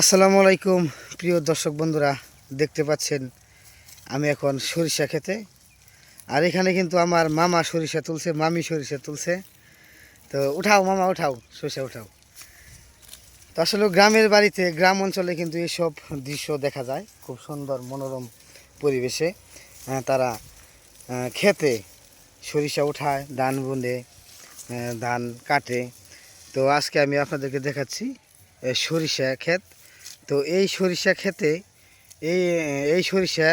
আসসালামু আলাইকুম, প্রিয় দর্শক বন্ধুরা, দেখতে পাচ্ছেন, আমি এখন সরিষা খেতে। আর এখানে কিন্তু আমার মামা সরিষা তুলছে, মামি সরিষা তুলছে। তো উঠাও মামা, উঠাও, সরিষা উঠাও। তো আসলে গ্রামের বাড়িতে, গ্রাম অঞ্চলে কিন্তু এইসব দৃশ্য দেখা যায়, খুব সুন্দর মনোরম পরিবেশে তারা খেতে সরিষা উঠায়, ধান বুনে ধান কাটে। তো আজকে আমি আপনাদেরকে দেখাচ্ছি সরিষা ক্ষেত। তো এই সরিষা ক্ষেতে এই এই সরিষা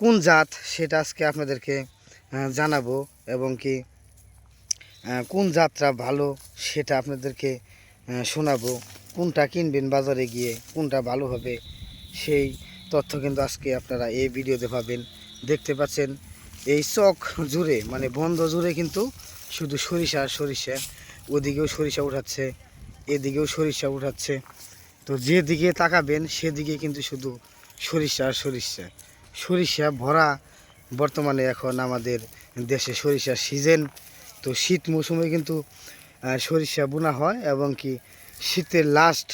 কোন জাত সেটা আজকে আপনাদেরকে জানাব এবং কি কোন জাতটা ভালো সেটা আপনাদেরকে শোনাবো। কোনটা কিনবেন বাজারে গিয়ে, কোনটা ভালো হবে সেই তথ্য কিন্তু আজকে আপনারা এই ভিডিওতে পাবেন। দেখতে পাচ্ছেন, এই চক জুড়ে মানে বন্ধ জুড়ে কিন্তু শুধু সরিষা সরিষা। ওদিকেও সরিষা উঠাচ্ছে, এদিকেও সরিষা উঠাচ্ছে। তো যেদিকে তাকাবেন, সেদিকে কিন্তু শুধু সরিষা সরিষা। সরিষা ভরা বর্তমানে এখন আমাদের দেশে সরিষার সিজন তো শীত মৌসুমে কিন্তু সরিষা বোনা হয় এবং কি শীতের লাস্ট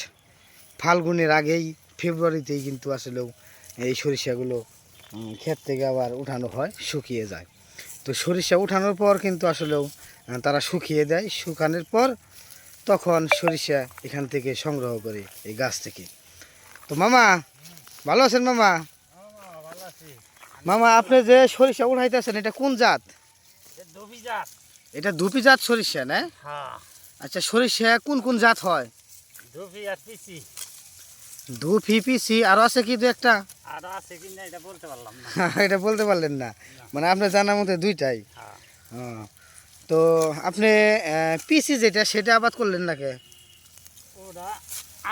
ফাল্গুনের আগেই, ফেব্রুয়ারিতেই কিন্তু আসলেও এই সরিষাগুলো ক্ষেত থেকে আবার উঠানো হয়, শুকিয়ে যায়। তো সরিষা উঠানোর পর কিন্তু আসলেও তারা শুকিয়ে দেয়। শুকানোর পর তখন সরিষা এখান থেকে সংগ্রহ করে এই গাছ থেকে। তো মামা ভালো আছেন মামা? মামা আপনি যে সরিষা উঠাইতেছেন এটা কোন জাত? এটা ধুপি জাত। সরিষা না? আচ্ছা সরিষা কোন কোন জাত হয়? ধুপি আর পিসি আরও আছে কি দু একটা? আর এটা বলতে পারলাম না। এটা বলতে পারলেন না। মানে আপনার জানার মধ্যে দুইটাই। হ্যাঁ। হ্যাঁ। তো আপনি পিসি যেটা সেটা আবাদ করলেন নাকি ওরা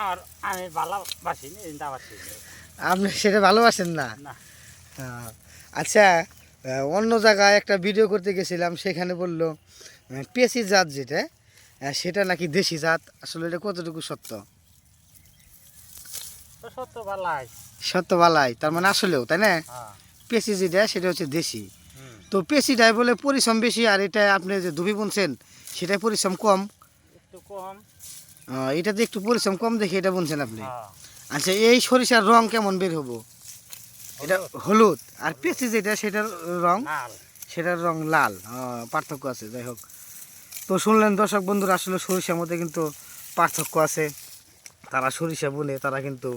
আর আমি ভালোবাসি। আপনি সেটা ভালোবাসেন না হ্যাঁ। আচ্ছা অন্য জায়গায় একটা ভিডিও করতে গেছিলাম সেখানে বলল পেশি জাত যেটা সেটা নাকি দেশি জাত আসলে এটা কতটুকু সত্য তো সত্য ভালাই সত্য বালাই তার মানে আসলেও তাই না হ্যাঁ পেশি যেটা সেটা হচ্ছে দেশি। তো পেশিটাই বলে পরিশ্রম বেশি আর এটা আপনি যে ধুবি বুনছেন সেটাই পরিশ্রম কম। একটু কম। এটাতে একটু পরিশ্রম কম দেখে এটা বুনছেন আপনি। হ্যাঁ। আচ্ছা এই সরিষার রং কেমন বের হব? এটা হলুদ। আর পেশি যেটা সেটার রং? সেটার রং লাল। পার্থক্য আছে যাই হোক। তো শুনলেন দর্শক বন্ধুরা আসলে সরিষার মধ্যে কিন্তু পার্থক্য আছে। তারা সরিষা বুনে তারা কিন্তু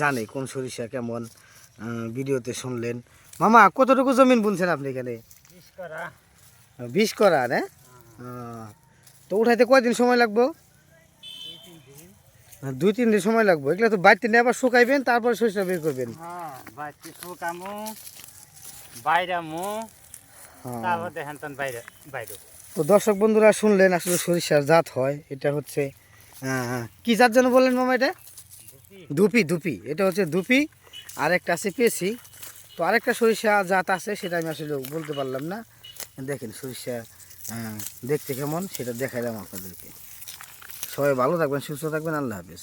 জানে কোন সরিষা কেমন ভিডিওতে শুনলেন। মামা কতটুকু জমিন বুনছেন আপনি এখানে? বিষ করা। বিষ করা না? আহ, তো উঠাইতে কয়দিন সময় লাগবো? দুই তিন দিন। সময় লাগবে। এগুলো তো বাড়িতে নিয়ে আবার শুকাইবেন তারপর সরিষা বের করবেন। হ্যাঁ বাইতে শুকামু বাইরামু হ্যাঁ। তারপর দেখেন বাইরে বাইরে। তো দর্শক বন্ধুরা শুনলেন আসলে সরিষার জাত হয় এটা হচ্ছে কি জাত যেন বললেন মামা এটা? ধুপি। ধুপি ধুপি। এটা হচ্ছে ধুপি আর একটা আছে পেশি। তো আরেকটা সরিষা জাত আছে, সেটা আমি আসলে বলতে পারলাম না। দেখেন সরিষা দেখতে কেমন, সেটা দেখাইলাম আপনাদেরকে। সবাই ভালো থাকবেন, সুস্থ থাকবেন, আল্লাহ হাফেজ।